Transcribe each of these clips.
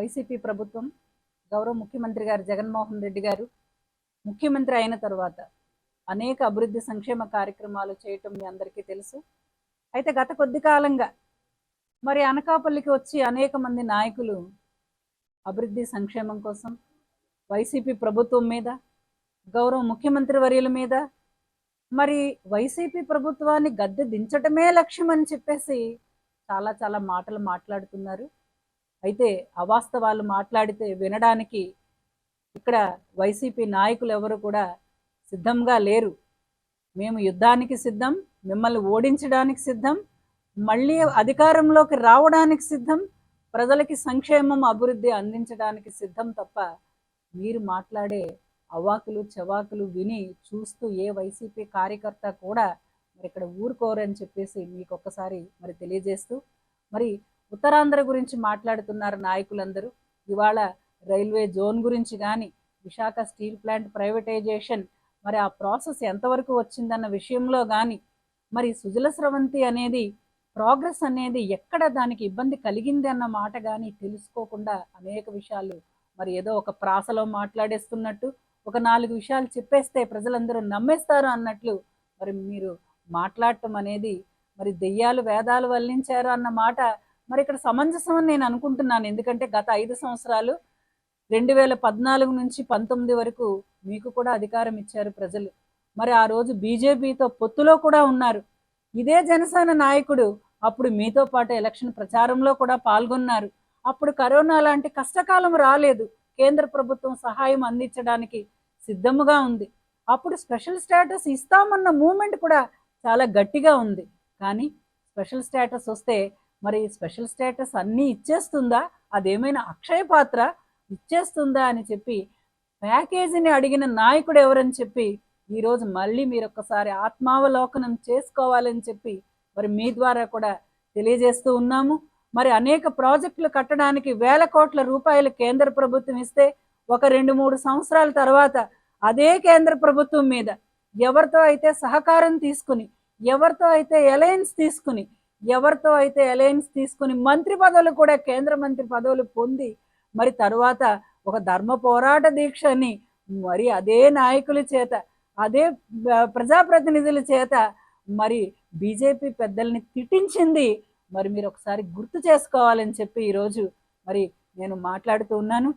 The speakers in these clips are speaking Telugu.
వైసీపీ ప్రభుత్వం గౌరవ ముఖ్యమంత్రి గారు జగన్మోహన్ రెడ్డి గారు ముఖ్యమంత్రి అయిన తర్వాత అనేక అభివృద్ధి సంక్షేమ కార్యక్రమాలు చేయటం మీ అందరికీ తెలుసు. అయితే గత కొద్ది కాలంగా మరి అనకాపల్లికి వచ్చి అనేక మంది నాయకులు అభివృద్ధి సంక్షేమం కోసం వైసీపీ ప్రభుత్వం మీద గౌరవ ముఖ్యమంత్రి వర్యుల మీద మరి వైసీపీ ప్రభుత్వాన్ని గద్దె దించటమే లక్ష్యం అని చెప్పేసి చాలా చాలా మాటలు మాట్లాడుతున్నారు. అయితే అవాస్తవాలు మాట్లాడితే వినడానికి ఇక్కడ వైసీపీ నాయకులు ఎవరు కూడా సిద్ధంగా లేరు. మేము యుద్ధానికి సిద్ధం మిమ్మల్ని ఓడించడానికి సిద్ధం మళ్ళీ అధికారంలోకి రావడానికి సిద్ధం ప్రజలకి సంక్షేమం అభివృద్ధి అందించడానికి సిద్ధం తప్ప మీరు మాట్లాడే అవాకులు చవాకులు విని చూస్తూ ఏ వైసీపీ కార్యకర్త కూడా మరి ఇక్కడ ఊరుకోరని చెప్పేసి మీకు ఒక్కసారి మరి తెలియజేస్తూ మరి ఉత్తరాంధ్ర గురించి మాట్లాడుతున్నారు నాయకులందరూ. ఇవాళ రైల్వే జోన్ గురించి కానీ విశాఖ స్టీల్ ప్లాంట్ ప్రైవేటైజేషన్ మరి ఆ ప్రాసెస్ ఎంతవరకు వచ్చిందన్న విషయంలో కానీ మరి సుజల స్రవంతి అనేది ప్రోగ్రెస్ అనేది ఎక్కడ దానికి ఇబ్బంది కలిగింది అన్న మాట కానీ తెలుసుకోకుండా అనేక విషయాలు మరి ఏదో ఒక ప్రాసలో మాట్లాడేస్తున్నట్టు ఒక నాలుగు విషయాలు చెప్పేస్తే ప్రజలందరూ నమ్మేస్తారు అన్నట్లు మరి మీరు మాట్లాడటం అనేది మరి దెయ్యాలు వేదాలు వల్లించారు అన్న మాట మరి ఇక్కడ సమంజసం అని నేను అనుకుంటున్నాను. ఎందుకంటే గత ఐదు సంవత్సరాలు రెండు వేల పద్నాలుగు నుంచి పంతొమ్మిది వరకు మీకు కూడా అధికారం ఇచ్చారు ప్రజలు. మరి ఆ రోజు బీజేపీతో పొత్తులో కూడా ఉన్నారు. ఇదే జనసేన నాయకుడు అప్పుడు మీతో పాటు ఎలక్షన్ ప్రచారంలో కూడా పాల్గొన్నారు. అప్పుడు కరోనా లాంటి కష్టకాలం రాలేదు. కేంద్ర ప్రభుత్వం సహాయం అందించడానికి సిద్ధముగా ఉంది. అప్పుడు స్పెషల్ స్టేటస్ ఇస్తామన్న మూమెంట్ కూడా చాలా గట్టిగా ఉంది. కానీ స్పెషల్ స్టేటస్ వస్తే మరి స్పెషల్ స్టేటస్ అన్నీ ఇచ్చేస్తుందా? అదేమైనా అక్షయ పాత్ర ఇచ్చేస్తుందా అని చెప్పి ప్యాకేజీని అడిగిన నాయకుడు ఎవరని చెప్పి ఈరోజు మళ్ళీ మీరు ఒక్కసారి ఆత్మావలోకనం చేసుకోవాలని చెప్పి మరి మీ ద్వారా కూడా తెలియజేస్తూ ఉన్నాము. మరి అనేక ప్రాజెక్టులు కట్టడానికి వేల కోట్ల రూపాయలు కేంద్ర ప్రభుత్వం ఇస్తే ఒక రెండు మూడు సంవత్సరాల తర్వాత అదే కేంద్ర ప్రభుత్వం మీద ఎవరితో అయితే సహకారం తీసుకుని ఎవరితో అయితే అలయన్స్ తీసుకుని ఎవరితో అయితే అలయన్స్ తీసుకుని మంత్రి పదవులు కూడా కేంద్ర మంత్రి పదవులు పొంది మరి తరువాత ఒక ధర్మ పోరాట దీక్షని మరి అదే నాయకుల చేత అదే ప్రజాప్రతినిధుల చేత మరి బీజేపీ పెద్దల్ని తిట్టించింది. మరి మీరు ఒకసారి గుర్తు చేసుకోవాలని చెప్పి ఈరోజు మరి నేను మాట్లాడుతూ ఉన్నాను.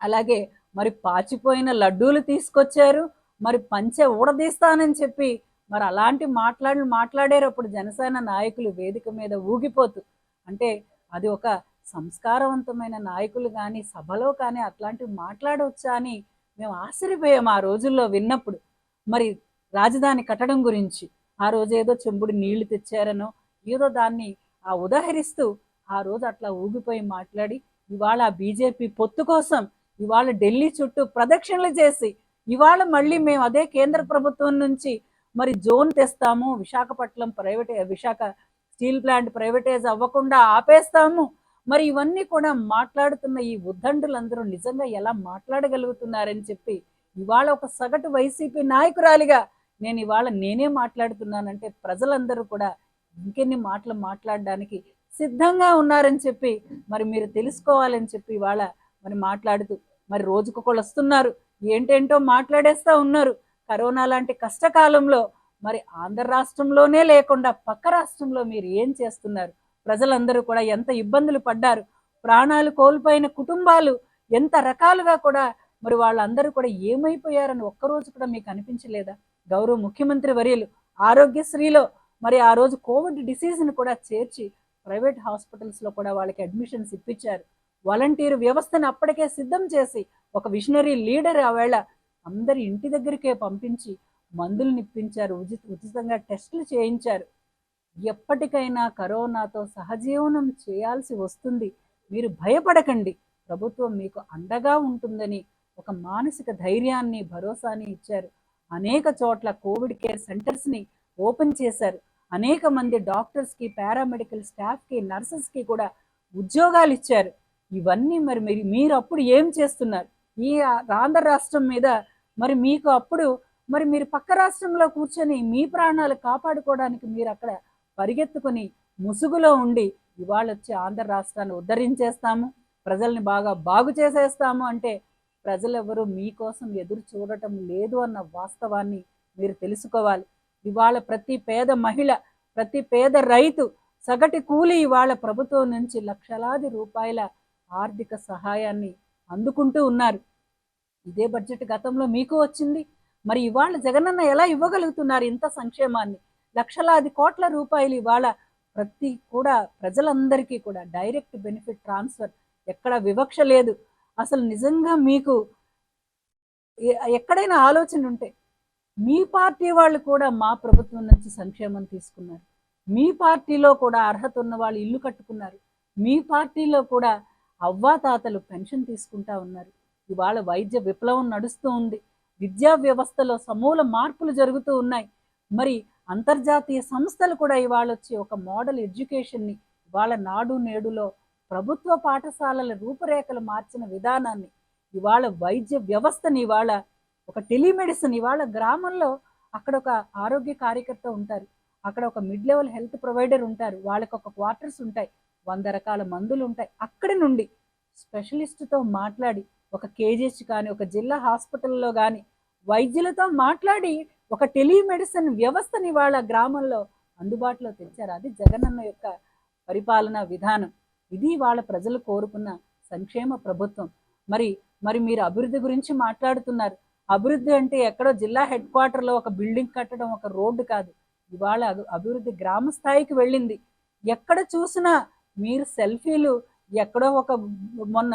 అలాగే మరి పాచిపోయిన లడ్డూలు తీసుకొచ్చారు. మరి పంచె ఊడదీస్తానని చెప్పి మరి అలాంటి మాట్లాడి మాట్లాడేటప్పుడు జనసేన నాయకులు వేదిక మీద ఊగిపోతూ అంటే అది ఒక సంస్కారవంతమైన నాయకులు కానీ సభలో కానీ అట్లాంటివి మాట్లాడవచ్చా అని మేము ఆశ్చర్యపోయాం ఆ రోజుల్లో విన్నప్పుడు. మరి రాజధాని కట్టడం గురించి ఆ రోజు ఏదో చెంబుడు నీళ్ళు తెచ్చారనో ఏదో దాన్ని ఆ ఉదాహరిస్తూ ఆ రోజు అట్లా ఊగిపోయి మాట్లాడి ఇవాళ బీజేపీ పొత్తు కోసం ఇవాళ ఢిల్లీ చుట్టూ ప్రదక్షిణలు చేసి ఇవాళ మళ్ళీ మేము అదే కేంద్ర ప్రభుత్వం నుంచి మరి zone తెస్తాము Visakhapatnam private Visakha steel plant privatise అవ్వకుండా ఆపేస్తాము. మరి ఇవన్నీ కూడా మాట్లాడుతున్న ఈ ఉద్దండులందరూ నిజంగా ఎలా మాట్లాడగలుగుతున్నారని చెప్పి ఇవాళ ఒక సగటు వైసీపీ నాయకురాలిగా నేను ఇవాళ నేనే మాట్లాడుతున్నానంటే ప్రజలందరూ కూడా ఇంకెన్ని మాటలు మాట్లాడడానికి సిద్ధంగా ఉన్నారని చెప్పి మరి మీరు తెలుసుకోవాలని చెప్పి ఇవాళ మరి మాట్లాడుతూ మరి రోజుకొకళ్ళు వస్తున్నారు. ఏంటేంటో మాట్లాడేస్తా ఉన్నారు. కరోనా లాంటి కష్టకాలంలో మరి ఆంధ్ర రాష్ట్రంలోనే లేకుండా పక్క రాష్ట్రంలో మీరు ఏం చేస్తున్నారు? ప్రజలందరూ కూడా ఎంత ఇబ్బందులు పడ్డారు? ప్రాణాలు కోల్పోయిన కుటుంబాలు ఎంత రకాలుగా కూడా మరి వాళ్ళందరూ కూడా ఏమైపోయారని ఒక్కరోజు కూడా మీకు అనిపించలేదా? గౌరవ ముఖ్యమంత్రి వర్యులు ఆరోగ్యశ్రీలో మరి ఆ రోజు కోవిడ్ డిసీజ్ని కూడా చేర్చి ప్రైవేట్ హాస్పిటల్స్లో కూడా వాళ్ళకి అడ్మిషన్స్ ఇప్పించారు. వాలంటీర్ వ్యవస్థను అప్పటికే సిద్ధం చేసి ఒక విషనరీ లీడర్ ఆవేళ అందరి ఇంటి దగ్గరికే పంపించి మందులు నిప్పించారు ఉచిత ఉచితంగా టెస్టులు చేయించారు. ఎప్పటికైనా కరోనాతో సహజీవనం చేయాల్సి వస్తుంది. మీరు భయపడకండి. ప్రభుత్వం మీకు అండగా ఉంటుందని ఒక మానసిక ధైర్యాన్ని భరోసాని ఇచ్చారు. అనేక చోట్ల కోవిడ్ కేర్ సెంటర్స్ని ఓపెన్ చేశారు. అనేక మంది డాక్టర్స్కి పారామెడికల్ స్టాఫ్కి నర్సెస్కి కూడా ఉద్యోగాలు ఇచ్చారు. ఇవన్నీ మరి మీరు మీరు అప్పుడు ఏం చేస్తున్నారు? ఈ ఆంధ్ర రాష్ట్రం మీద మరి మీకు అప్పుడు మరి మీరు పక్క రాష్ట్రంలో కూర్చొని మీ ప్రాణాలు కాపాడుకోవడానికి మీరు అక్కడ పరిగెత్తుకొని ముసుగులో ఉండి ఇవాళ వచ్చి ఆంధ్ర రాష్ట్రాన్ని ఉద్ధరించేస్తాము ప్రజల్ని బాగా బాగు చేసేస్తాము అంటే ప్రజలెవరూ మీకోసం ఎదురు చూడటం లేదు అన్న వాస్తవాన్ని మీరు తెలుసుకోవాలి. ఇవాళ ప్రతి పేద మహిళ ప్రతి పేద రైతు సగటి కూలి ఇవాళ ప్రభుత్వం నుంచి లక్షలాది రూపాయల ఆర్థిక సహాయాన్ని అందుకుంటూ ఉన్నారు. ఇదే బడ్జెట్ గతంలో మీకు వచ్చింది. మరి ఇవాళ జగనన్న ఎలా ఇవ్వగలుగుతున్నారు ఇంత సంక్షేమాన్ని? లక్షలాది కోట్ల రూపాయలు ఇవాళ ప్రతి కూడా ప్రజలందరికీ కూడా డైరెక్ట్ బెనిఫిట్ ట్రాన్స్ఫర్ ఎక్కడ వివక్ష లేదు. అసలు నిజంగా మీకు ఎక్కడైనా ఆలోచన ఉంటే మీ పార్టీ వాళ్ళు కూడా మా ప్రభుత్వం నుంచి సంక్షేమం తీసుకున్నారు. మీ పార్టీలో కూడా అర్హత ఉన్న వాళ్ళు ఇల్లు కట్టుకున్నారు. మీ పార్టీలో కూడా అవ్వాతాతలు పెన్షన్ తీసుకుంటా ఉన్నారు. ఇవాళ వైద్య విప్లవం నడుస్తూ ఉంది. విద్యా వ్యవస్థలో సమూల మార్పులు జరుగుతూ ఉన్నాయి. మరి అంతర్జాతీయ సంస్థలు కూడా ఇవాళ వచ్చి ఒక మోడల్ ఎడ్యుకేషన్ని ఇవాళ నాడు నేడులో ప్రభుత్వ పాఠశాలల రూపురేఖలు మార్చిన విధానాన్ని ఇవాళ వైద్య వ్యవస్థని ఇవాళ ఒక టెలిమెడిసిన్ ఇవాళ గ్రామంలో అక్కడ ఒక ఆరోగ్య కార్యకర్త ఉంటారు. అక్కడ ఒక మిడ్ లెవెల్ హెల్త్ ప్రొవైడర్ ఉంటారు. వాళ్ళకి ఒక క్వార్టర్స్ ఉంటాయి. వంద రకాల మందులు ఉంటాయి. అక్కడి నుండి స్పెషలిస్ట్తో మాట్లాడి ఒక కేజీహెచ్ కానీ ఒక జిల్లా హాస్పిటల్లో కానీ వైద్యులతో మాట్లాడి ఒక టెలిమెడిసిన్ వ్యవస్థని వాళ్ళ గ్రామంలో అందుబాటులో తెచ్చారు. అది జగనన్న యొక్క పరిపాలనా విధానం. ఇది వాళ్ళ ప్రజలు కోరుకున్న సంక్షేమ ప్రభుత్వం. మరి మరి మీరు అభివృద్ధి గురించి మాట్లాడుతున్నారు. అభివృద్ధి అంటే ఎక్కడో జిల్లా హెడ్ క్వార్టర్లో ఒక బిల్డింగ్ కట్టడం ఒక రోడ్డు కాదు. ఇవాళ అభివృద్ధి గ్రామ స్థాయికి వెళ్ళింది. ఎక్కడ చూసినా మీరు సెల్ఫీలు ఎక్కడో ఒక మొన్న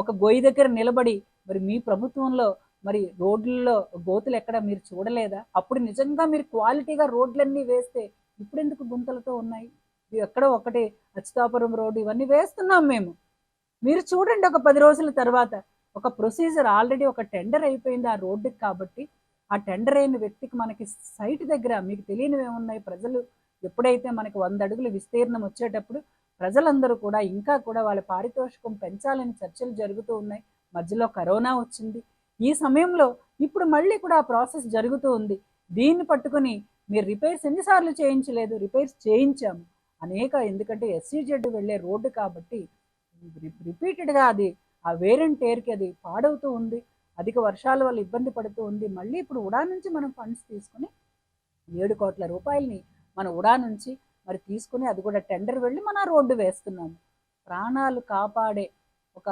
ఒక గొయ్యి దగ్గర నిలబడి మరి మీ ప్రభుత్వంలో మరి రోడ్లలో గోతులు ఎక్కడ మీరు చూడలేదా? అప్పుడు నిజంగా మీరు క్వాలిటీగా రోడ్లన్నీ వేస్తే ఇప్పుడు ఎందుకు గుంతలతో ఉన్నాయి? ఎక్కడో ఒకటి అచ్యుతాపురం రోడ్డు ఇవన్నీ వేస్తున్నాం మేము. మీరు చూడండి ఒక పది రోజుల తర్వాత ఒక ప్రొసీజర్ ఆల్రెడీ ఒక టెండర్ అయిపోయింది ఆ రోడ్డుకి కాబట్టి ఆ టెండర్ అయిన వ్యక్తికి మనకి సైట్ దగ్గర మీకు తెలియనివి ఏమున్నాయి? ప్రజలు ఎప్పుడైతే మనకి వంద అడుగులు విస్తీర్ణం వచ్చేటప్పుడు ప్రజలందరూ కూడా ఇంకా కూడా వాళ్ళ పారితోషికం పెంచాలని చర్చలు జరుగుతూ ఉన్నాయి. మధ్యలో కరోనా వచ్చింది. ఈ సమయంలో ఇప్పుడు మళ్ళీ కూడా ఆ ప్రాసెస్ జరుగుతూ ఉంది. దీన్ని పట్టుకొని మీరు రిపేర్స్ ఎన్నిసార్లు చేయించలేదు? రిపేర్స్ చేయించాము. అనేక ఎందుకంటే ఎస్సీజెడ్ వెళ్ళే రోడ్డు కాబట్టి రిపీటెడ్గా అది ఆ వేరెంట్ టేర్కి అది పాడవుతూ ఉంది. అధిక వర్షాల వల్ల ఇబ్బంది పడుతూ ఉంది. మళ్ళీ ఇప్పుడు ఉడా నుంచి మనం ఫండ్స్ తీసుకుని ఏడు కోట్ల రూపాయలని మన ఉడా నుంచి మరి తీసుకుని అది కూడా టెండర్ వెళ్ళి మన రోడ్డు వేస్తున్నాము. ప్రాణాలు కాపాడే ఒక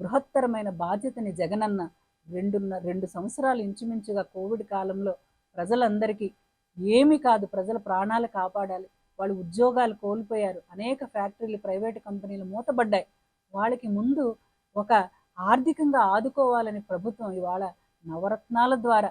బృహత్తరమైన బాధ్యతని జగనన్న రెండున్న రెండు సంవత్సరాలు ఇంచుమించుగా కోవిడ్ కాలంలో ప్రజలందరికీ ఏమీ కాదు ప్రజల ప్రాణాలు కాపాడాలి. వాళ్ళు ఉద్యోగాలు కోల్పోయారు. అనేక ఫ్యాక్టరీలు ప్రైవేట్ కంపెనీలు మూతబడ్డాయి వాళ్ళకి ముందు ఒక ఆర్థికంగా ఆదుకోవాలని ప్రభుత్వం ఇవాళ నవరత్నాల ద్వారా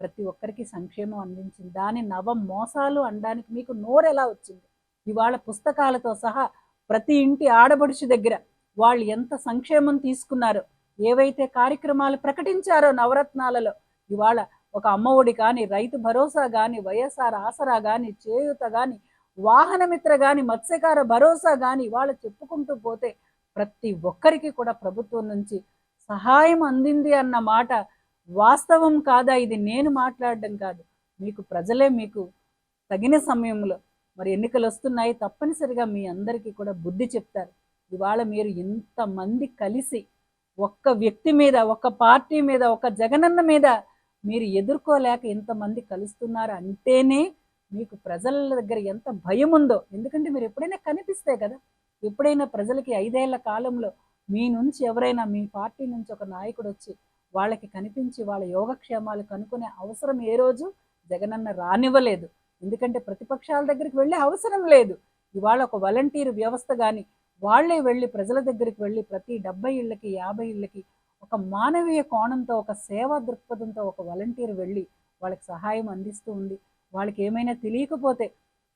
ప్రతి ఒక్కరికి సంక్షేమం అందించింది. దాని నవ మోసాలు అనడానికి మీకు నోరు ఎలా వచ్చింది? ఇవాళ పుస్తకాలతో సహా ప్రతి ఇంటి ఆడబడుచు దగ్గర వాళ్ళు ఎంత సంక్షేమం తీసుకున్నారో ఏవైతే కార్యక్రమాలు ప్రకటించారో నవరత్నాలలో ఇవాళ ఒక అమ్మఒడి కానీ రైతు భరోసా కానీ వైఎస్ఆర్ ఆసరా కానీ చేయూత కానీ వాహనమిత్ర కానీ మత్స్యకార భరోసా కానీ ఇవాళ చెప్పుకుంటూ పోతే ప్రతి ఒక్కరికి కూడా ప్రభుత్వం నుంచి సహాయం అందింది అన్న మాట వాస్తవం కాదా? ఇది నేను మాట్లాడడం కాదు. మీకు ప్రజలే మీకు తగిన సమయంలో మరి ఎన్నికలు వస్తున్నాయి. తప్పనిసరిగా మీ అందరికీ కూడా బుద్ధి చెప్తారు. ఇవాళ మీరు ఇంతమంది కలిసి ఒక్క వ్యక్తి మీద ఒక్క పార్టీ మీద ఒక జగనన్న మీద మీరు ఎదుర్కోలేక ఇంతమంది కలుస్తున్నారు అంటేనే మీకు ప్రజల దగ్గర ఎంత భయం ఉందో. ఎందుకంటే మీరు ఎప్పుడైనా కనిపిస్తే కదా ఎప్పుడైనా ప్రజలకి ఐదేళ్ళ కాలంలో మీ నుంచి ఎవరైనా మీ పార్టీ నుంచి ఒక నాయకుడు వచ్చి వాళ్ళకి కనిపించి వాళ్ళ యోగక్షేమాలు కనుక్కునే అవసరం ఏ రోజు జగనన్న రానివ్వలేదు. ఎందుకంటే ప్రతిపక్షాల దగ్గరికి వెళ్ళే అవసరం లేదు. ఇవాళ ఒక వాలంటీర్ వ్యవస్థ కానీ వాళ్ళే వెళ్ళి ప్రజల దగ్గరికి వెళ్ళి ప్రతి డెబ్బై ఇళ్ళకి యాభై ఇళ్ళకి ఒక మానవీయ కోణంతో ఒక సేవా దృక్పథంతో ఒక వాలంటీర్ వెళ్ళి వాళ్ళకి సహాయం అందిస్తూ ఉంది. వాళ్ళకి ఏమైనా తెలియకపోతే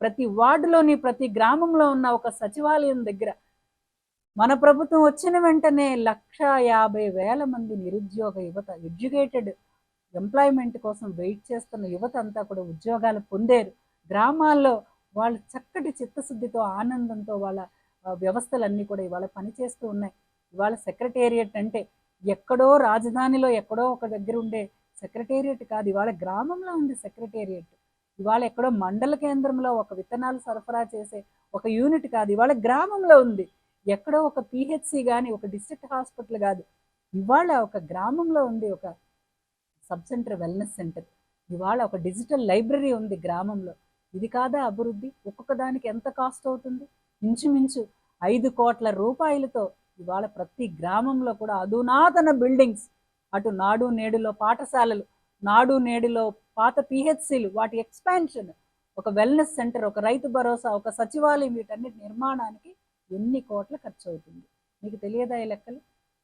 ప్రతి వార్డులోని ప్రతి గ్రామంలో ఉన్న ఒక సచివాలయం దగ్గర మన ప్రభుత్వం వచ్చిన వెంటనే లక్ష యాభై వేల మంది నిరుద్యోగ యువత ఎడ్యుకేటెడ్ ఎంప్లాయ్మెంట్ కోసం వెయిట్ చేస్తున్న యువత అంతా కూడా ఉద్యోగాలు పొందారు. గ్రామాల్లో వాళ్ళు చక్కటి చిత్తశుద్ధితో ఆనందంతో వాళ్ళ వ్యవస్థలన్నీ కూడా ఇవాళ పనిచేస్తూ ఉన్నాయి. ఇవాళ సెక్రటేరియట్ అంటే ఎక్కడో రాజధానిలో ఎక్కడో ఒక దగ్గర ఉండే సెక్రటేరియట్ కాదు ఇవాళ గ్రామంలో ఉంది సెక్రటేరియట్. ఇవాళ ఎక్కడో మండల కేంద్రంలో ఒక విత్తనాలు సరఫరా చేసే ఒక యూనిట్ కాదు ఇవాళ గ్రామంలో ఉంది. ఎక్కడో ఒక పిహెచ్సి కానీ ఒక డిస్ట్రిక్ట్ హాస్పిటల్ కాదు. ఇవాళ ఒక గ్రామంలో ఉంది ఒక సబ్ సెంటర్ వెల్నెస్ సెంటర్ ఇవాళ ఒక డిజిటల్ లైబ్రరీ ఉంది గ్రామంలో. ఇది కాదా అభివృద్ధి? ఒక్కొక్క దానికి ఎంత కాస్ట్ అవుతుంది? ఇంచుమించు ఐదు కోట్ల రూపాయలతో ఇవాళ ప్రతి గ్రామంలో కూడా అధునాతన బిల్డింగ్స్ అటు నాడు నేడులో పాఠశాలలు నాడు నేడులో పాత పిహెచ్సిలు వాటి ఎక్స్పాన్షన్ ఒక వెల్నెస్ సెంటర్ ఒక రైతు భరోసా ఒక సచివాలయం వీటన్నిటి నిర్మాణానికి ఎన్ని కోట్ల ఖర్చు అవుతుంది మీకు తెలియదా ఈ లెక్కలు?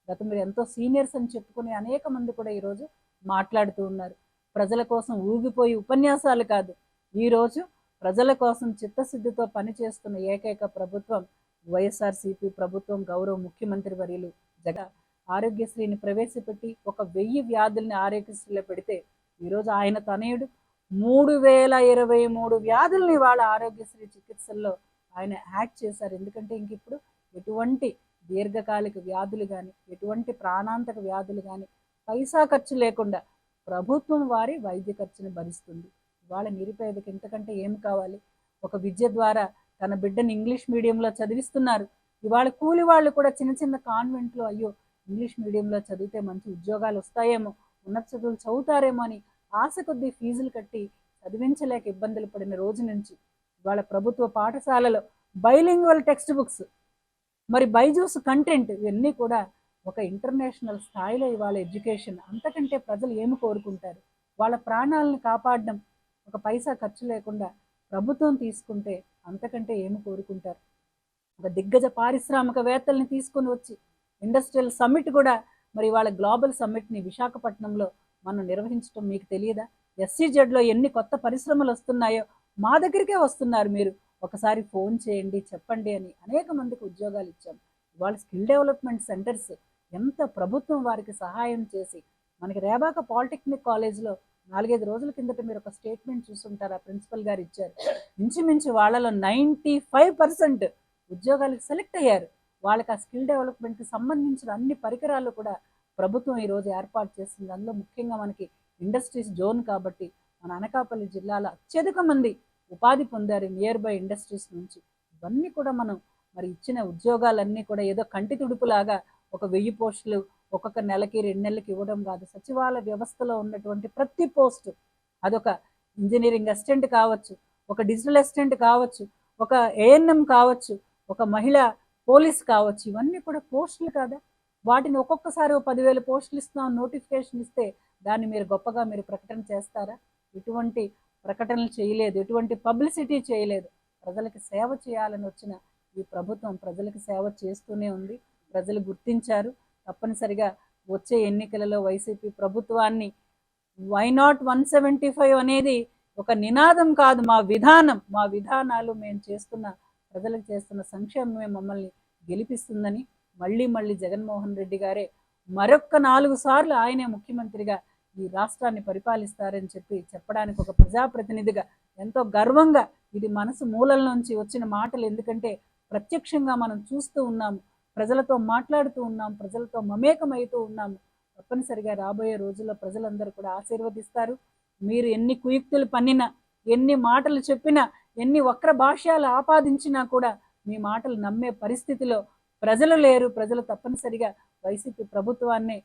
గత మీరు ఎంతో సీనియర్స్ అని చెప్పుకునే అనేక మంది కూడా ఈరోజు మాట్లాడుతూ ఉన్నారు. ప్రజల కోసం ఊగిపోయి ఉపన్యాసాలు కాదు. ఈరోజు ప్రజల కోసం చిత్తశుద్ధితో పనిచేస్తున్న ఏకైక ప్రభుత్వం వైఎస్ఆర్సీపీ ప్రభుత్వం గౌరవ ముఖ్యమంత్రి వర్యులు జగ ఆరోగ్యశ్రీని ప్రవేశపెట్టి ఒక వెయ్యి వ్యాధుల్ని ఆరోగ్యశ్రీలో పెడితే ఈరోజు ఆయన తనయుడు. మూడు వేల ఇరవై మూడు వ్యాధుల్ని వాళ్ళ ఆరోగ్యశ్రీ చికిత్సల్లో ఆయన యాడ్ చేశారు. ఎందుకంటే ఇంక ఇప్పుడు ఎటువంటి దీర్ఘకాలిక వ్యాధులు కానీ ఎటువంటి ప్రాణాంతక వ్యాధులు కానీ పైసా ఖర్చు లేకుండా ప్రభుత్వం వారి వైద్య ఖర్చుని భరిస్తుంది. ఇవాళ నిరుపేదకి ఇంతకంటే ఏం కావాలి? ఒక విద్య ద్వారా తన బిడ్డని ఇంగ్లీష్ మీడియంలో చదివిస్తున్నారు. ఇవాళ కూలి వాళ్ళు కూడా చిన్న చిన్న కాన్వెంట్లో అయ్యో ఇంగ్లీష్ మీడియంలో చదివితే మంచి ఉద్యోగాలు వస్తాయేమో ఉన్నత చదువులు చదువుతారేమో అని ఆశ కొద్దీ ఫీజులు కట్టి చదివించలేక ఇబ్బందులు పడిన రోజు నుంచి వాళ్ళ ప్రభుత్వ పాఠశాలలో బైలింగ్వల్ టెక్స్ట్ బుక్స్. మరి బైజూస్ కంటెంట్ ఇవన్నీ కూడా ఒక ఇంటర్నేషనల్ స్థాయిలో ఇవాళ ఎడ్యుకేషన్. అంతకంటే ప్రజలు ఏమి కోరుకుంటారు? వాళ్ళ ప్రాణాలను కాపాడడం ఒక పైసా ఖర్చు లేకుండా ప్రభుత్వం తీసుకుంటే అంతకంటే ఏమి కోరుకుంటారు? ఒక దిగ్గజ పారిశ్రామికవేత్తల్ని తీసుకొని వచ్చి ఇండస్ట్రియల్ సమ్మిట్ కూడా మరి వాళ్ళ గ్లోబల్ సమ్మిట్ని విశాఖపట్నంలో మనం నిర్వహించడం మీకు తెలియదా? ఎస్సీజెడ్లో ఎన్ని కొత్త పరిశ్రమలు వస్తున్నాయో మా దగ్గరికే వస్తున్నారు మీరు. ఒకసారి ఫోన్ చేయండి చెప్పండి అని అనేక మందికి ఉద్యోగాలు ఇచ్చాం. ఇవాళ స్కిల్ డెవలప్మెంట్ సెంటర్స్ ఎంత ప్రభుత్వం వారికి సహాయం చేసి మనకి రేబాక పాలిటెక్నిక్ కాలేజ్లో నాలుగైదు రోజుల కిందట మీరు ఒక స్టేట్మెంట్ చూసుంటారు ఆ ప్రిన్సిపల్ గారు ఇచ్చారు. ఇంచుమించు వాళ్ళలో నైంటీ ఫైవ్ పర్సెంట్ ఉద్యోగాలకు సెలెక్ట్ అయ్యారు. వాళ్ళకి ఆ స్కిల్ డెవలప్మెంట్కి సంబంధించిన అన్ని పరికరాలు కూడా ప్రభుత్వం ఈరోజు ఏర్పాటు చేస్తుంది అందులో ముఖ్యంగా మనకి ఇండస్ట్రీస్ జోన్ కాబట్టి మన అనకాపల్లి జిల్లాలో అత్యధిక మంది ఉపాధి పొందారు నియర్ బై ఇండస్ట్రీస్ నుంచి. ఇవన్నీ కూడా మనం మరి ఇచ్చిన ఉద్యోగాలన్నీ కూడా ఏదో కంటి తుడుపులాగా ఒక వెయ్యి పోస్టులు ఒక్కొక్క నెలకి రెండు నెలలకి ఇవ్వడం కాదు. సచివాలయ వ్యవస్థలో ఉన్నటువంటి ప్రతి పోస్టు అదొక ఇంజనీరింగ్ అసిస్టెంట్ కావచ్చు ఒక డిజిటల్ అసిస్టెంట్ కావచ్చు ఒక ఏఎన్ఎం కావచ్చు ఒక మహిళ పోలీస్ కావచ్చు ఇవన్నీ కూడా పోస్టులు కాదా? వాటిని ఒక్కొక్కసారి ఓ పదివేల పోస్టులు ఇస్తున్నాం నోటిఫికేషన్ ఇస్తే దాన్ని మీరు గొప్పగా మీరు ప్రకటన చేస్తారా? ఇటువంటి ప్రకటనలు చేయలేదు ఎటువంటి పబ్లిసిటీ చేయలేదు. ప్రజలకి సేవ చేయాలని వచ్చిన ఈ ప్రభుత్వం ప్రజలకు సేవ చేస్తూనే ఉంది. ప్రజలు గుర్తించారు. తప్పనిసరిగా వచ్చే ఎన్నికలలో వైసీపీ ప్రభుత్వాన్ని why not one seventy five అనేది ఒక నినాదం కాదు మా విధానం మా విధానాలు మేము చేస్తున్న ప్రజలకు చేస్తున్న సంక్షేమమే మమ్మల్ని గెలిపిస్తుందని మళ్ళీ మళ్ళీ జగన్మోహన్ రెడ్డి గారే మరొక్క నాలుగు సార్లు ఆయనే ముఖ్యమంత్రిగా ఈ రాష్ట్రాన్ని పరిపాలిస్తారని చెప్పి చెప్పడానికి ఒక ప్రజాప్రతినిధిగా ఎంతో గర్వంగా ఇది మనసు మూలల నుంచి వచ్చిన మాటలు. ఎందుకంటే ప్రత్యక్షంగా మనం చూస్తూ ఉన్నాము ప్రజలతో మాట్లాడుతూ ఉన్నాం ప్రజలతో మమేకమవుతూ ఉన్నాము. తప్పనిసరిగా రాబోయే రోజుల్లో ప్రజలందరూ కూడా ఆశీర్వదిస్తారు. మీరు ఎన్ని కుయుక్తులు పన్నినా ఎన్ని మాటలు చెప్పినా ఎన్ని వక్ర భాష్యాలు ఆపాదించినా కూడా మీ మాటలు నమ్మే పరిస్థితిలో ప్రజలు లేరు. ప్రజలు తప్పనిసరిగా వైసీపీ ప్రభుత్వాన్ని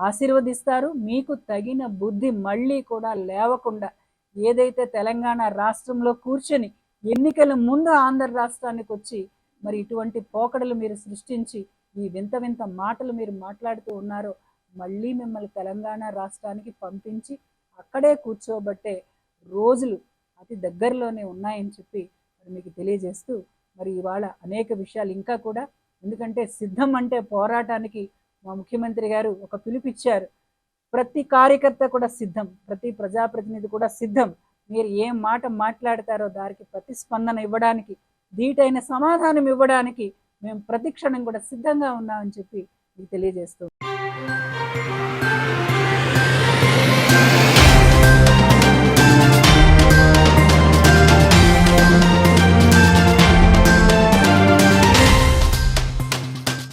ఆశీర్వదిస్తారు. మీకు తగిన బుద్ధి మళ్ళీ కూడా లేవకుండా ఏదైతే తెలంగాణ రాష్ట్రంలో కూర్చొని ఎన్నికల ముందు ఆంధ్ర రాష్ట్రానికి వచ్చి మరి ఇటువంటి పోకడలు మీరు సృష్టించి ఈ వింత వింత మాటలు మీరు మాట్లాడుతూ ఉన్నారో మళ్ళీ మిమ్మల్ని తెలంగాణ రాష్ట్రానికి పంపించి అక్కడే కూర్చోబట్టే రోజులు అతి దగ్గరలోనే ఉన్నాయని చెప్పి మరి మీకు తెలియజేస్తూ మరి ఇవాళ అనేక విషయాలు ఇంకా కూడా ఎందుకంటే సిద్ధం అంటే పోరాటానికి మా ముఖ్యమంత్రి గారు ఒక పిలుపిచ్చారు ప్రతి కార్యకర్త కూడా సిద్ధం ప్రతి ప్రజాప్రతినిధి కూడా సిద్ధం. మీరు ఏం మాట మాట్లాడతారో దానికి ప్రతిస్పందన ఇవ్వడానికి దీటైన సమాధానం ఇవ్వడానికి మేము ప్రతిక్షణం కూడా సిద్ధంగా ఉన్నామని చెప్పి మీకు తెలియజేస్తూ